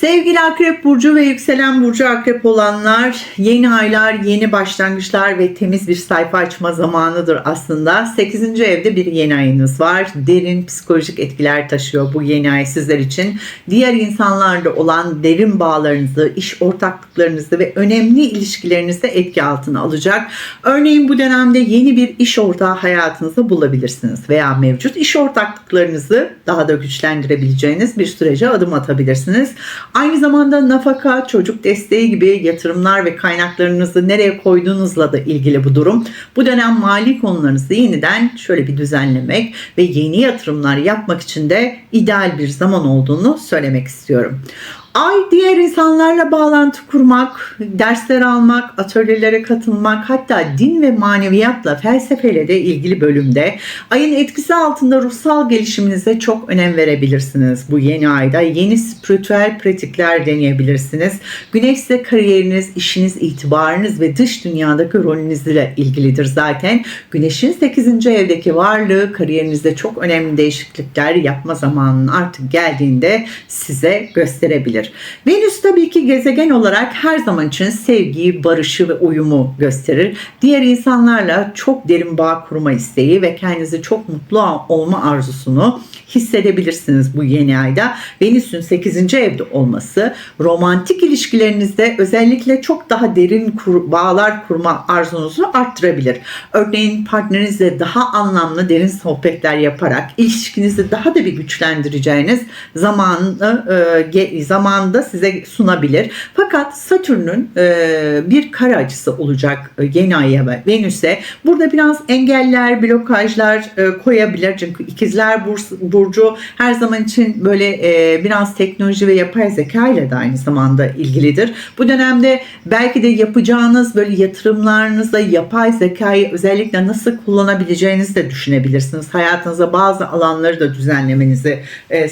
Sevgili Akrep Burcu ve Yükselen Burcu Akrep olanlar yeni aylar, yeni başlangıçlar ve temiz bir sayfa açma zamanıdır aslında. 8. evde bir yeni ayınız var. Derin psikolojik etkiler taşıyor bu yeni ay sizler için. Diğer insanlarla olan derin bağlarınızı, iş ortaklıklarınızı ve önemli ilişkilerinizi etki altına alacak. Örneğin bu dönemde yeni bir iş ortağı hayatınızda bulabilirsiniz veya mevcut iş ortaklıklarınızı daha da güçlendirebileceğiniz bir sürece adım atabilirsiniz. Aynı zamanda nafaka, çocuk desteği gibi yatırımlar ve kaynaklarınızı nereye koyduğunuzla da ilgili bu durum. Bu dönem mali konularınızı yeniden şöyle bir düzenlemek ve yeni yatırımlar yapmak için de ideal bir zaman olduğunu söylemek istiyorum. Ay diğer insanlarla bağlantı kurmak, dersler almak, atölyelere katılmak, hatta din ve maneviyatla, felsefeyle de ilgili bölümde ayın etkisi altında ruhsal gelişiminize çok önem verebilirsiniz. Bu yeni ayda yeni spiritüel pratikler deneyebilirsiniz. Güneş ise kariyeriniz, işiniz, itibarınız ve dış dünyadaki rolünüzle ilgilidir zaten. Güneşin 8. evdeki varlığı kariyerinizde çok önemli değişiklikler yapma zamanının artık geldiğinde size gösterebilir. Venüs tabii ki gezegen olarak her zaman için sevgiyi, barışı ve uyumu gösterir. Diğer insanlarla çok derin bağ kurma isteği ve kendinizi çok mutlu olma arzusunu hissedebilirsiniz bu yeni ayda. Venüs'ün 8. evde olması romantik ilişkilerinizde özellikle çok daha derin kur, bağlar kurma arzunuzu arttırabilir. Örneğin partnerinizle daha anlamlı derin sohbetler yaparak ilişkinizi daha da bir güçlendireceğiniz zamanı e, zamanda size sunabilir. Fakat Satürn'ün e, bir kare açısı olacak e, yeni aya ve Venüs'e. Burada biraz engeller, blokajlar e, koyabilir. Çünkü ikizler burcu her zaman için böyle biraz teknoloji ve yapay zeka ile de aynı zamanda ilgilidir. Bu dönemde belki de yapacağınız böyle yatırımlarınızda yapay zekayı özellikle nasıl kullanabileceğinizi de düşünebilirsiniz. Hayatınıza bazı alanları da düzenlemenizi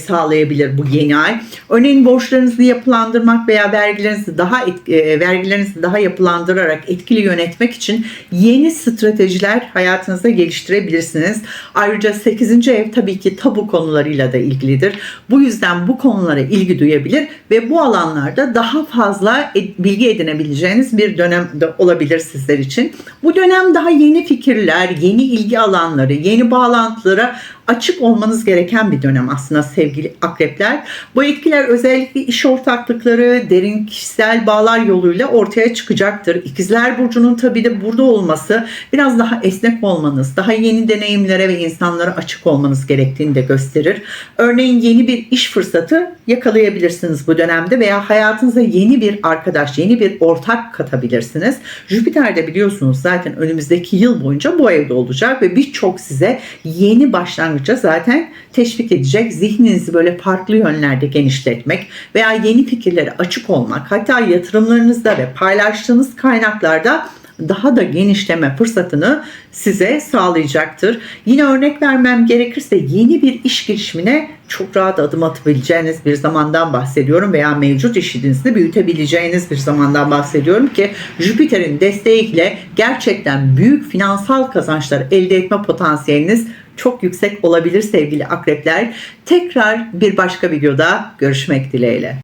sağlayabilir bu yeni ay. Örneğin borçlarınızı yapılandırmak veya vergilerinizi daha e, vergilerinizi daha yapılandırarak etkili yönetmek için yeni stratejiler hayatınızda geliştirebilirsiniz. Ayrıca 8. ev tabii ki tabu konularıyla da ilgilidir. Bu yüzden bu konulara ilgi duyabilir ve bu alanlarda daha fazla bilgi edinebileceğiniz bir dönemde olabilir sizler için. Bu dönem daha yeni fikirler, yeni ilgi alanları, yeni bağlantılara açık olmanız gereken bir dönem aslında sevgili akrepler. Bu etkiler özellikle iş ortaklıkları, derin kişisel bağlar yoluyla ortaya çıkacaktır. İkizler Burcu'nun tabii de burada olması biraz daha esnek olmanız, daha yeni deneyimlere ve insanlara açık olmanız gerektiğini de gösterir. Örneğin yeni bir iş fırsatı yakalayabilirsiniz bu dönemde veya hayatınıza yeni bir arkadaş, yeni bir ortak katabilirsiniz. Jüpiter de biliyorsunuz zaten önümüzdeki yıl boyunca bu evde olacak ve birçok size yeni başlangıça zaten teşvik edecek. Zihninizi böyle farklı yönlerde genişletmek veya yeni fikirlere açık olmak, hatta yatırımlarınızda ve paylaştığınız kaynaklarda daha da genişleme fırsatını size sağlayacaktır. Yine örnek vermem gerekirse yeni bir iş girişimine çok rahat adım atabileceğiniz bir zamandan bahsediyorum veya mevcut işinizi büyütebileceğiniz bir zamandan bahsediyorum ki Jüpiter'in desteğiyle gerçekten büyük finansal kazançlar elde etme potansiyeliniz çok yüksek olabilir sevgili akrepler. Tekrar bir başka videoda görüşmek dileğiyle.